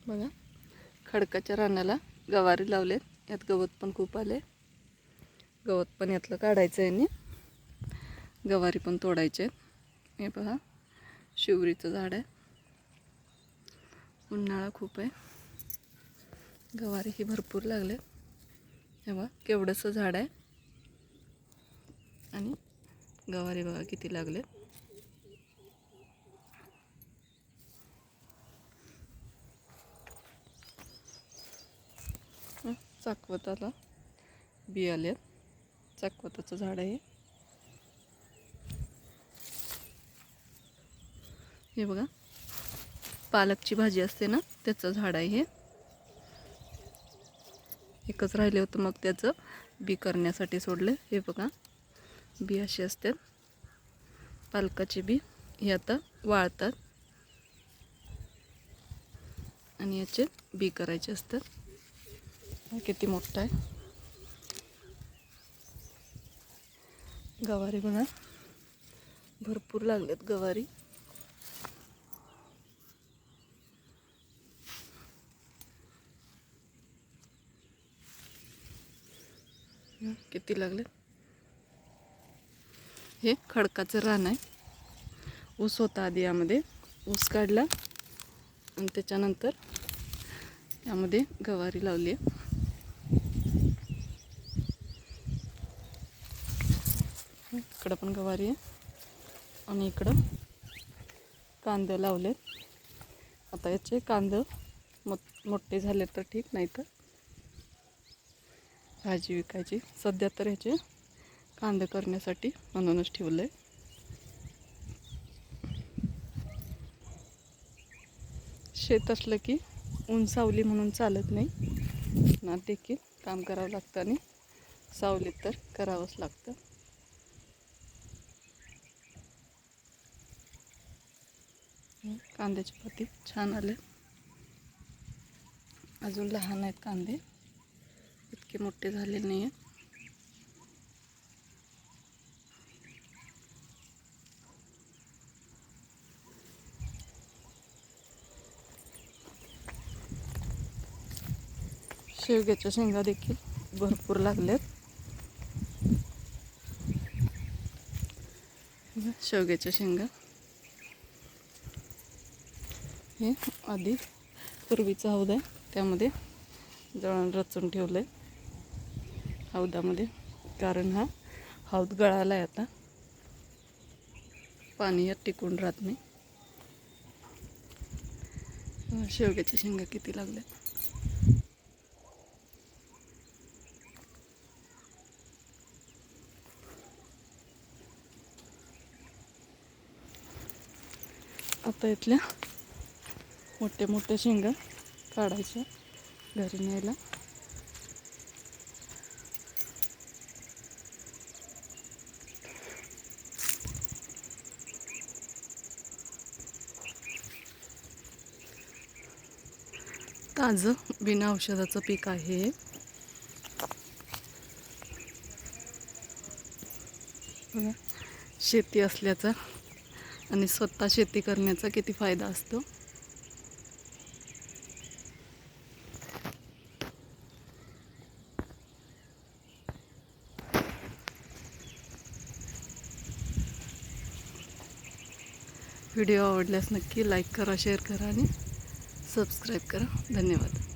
बघा. खडकाच्या रानाला गवारी लावलेत. यात गवत पण खूप आले गवत पण यातलं काढायचं आहे आणि गवारी पण तोडायचे हे बघा. शिवरीचं झाड आहे. उन्हाळा खूप आहे. गवारी ही भरपूर लागले हे बघा केवढंसं झाड आहे. आणि गवारी बघा किती लागले चाकवताला बी आले चाकवताचं झाड आहे. हे बघा पालकची भाजी असते ना त्याचं झाड आहे हे. एकच राहिले होतं मग त्याचं बी करण्यासाठी सोडले. हे बघा बी असे असतात पालकाचे बी हे आता वाळतात. आणि याचे बी करायचे असतात. किती मोठा आहे? गवारी बघा भरपूर लागलेत गवारी. किती लागले हे खडकाचं रान आहे. ऊस होता आधी यामध्ये. ऊस काढला आणि त्याच्यानंतर यामध्ये गवारी लावली आहे. इकडं पण गवारी आहे. आणि इकडं कांदे लावलेत. आता याचे कांदं मो मोठे झाले तर ठीक नाही तर भाजी विकायची. सध्या तर ह्याचे कांदे करण्यासाठी म्हणूनच ठेवलं आहे शेत असलं की ऊन सावली म्हणून चालत नाही. ना देखील काम करावं लागतं आणि सावलीत तर करावंच लागतं. कांद्याचे पाती छान आले. अजून लहान आहेत कांदे. इतके मोठे झालेले नाही आहेत शेवग्याच्या शेंगा देखील भरपूर लागल्यात शेवग्याच्या शेंगा. हे आधी पूर्वीचा हौद आहे. त्यामध्ये जळण रचून ठेवलं आहे हौदामध्ये. कारण हा हौद गळाला आहे आता. पाणी यात टिकून राहत नाही. शेवग्याच्या शेंगा किती लागल्या आता इथल्या मोठे मोठे शेंगा काढायच्या घरी न्यायला ताजं बिना औषधाचं पीक आहे हे. बघा शेती असल्याचा आणि स्वतः शेती करण्याचा किती फायदा असतो व्हिडिओ आवडल्यास नक्की लाईक करा शेअर करा आणि सबस्क्राईब करा. धन्यवाद.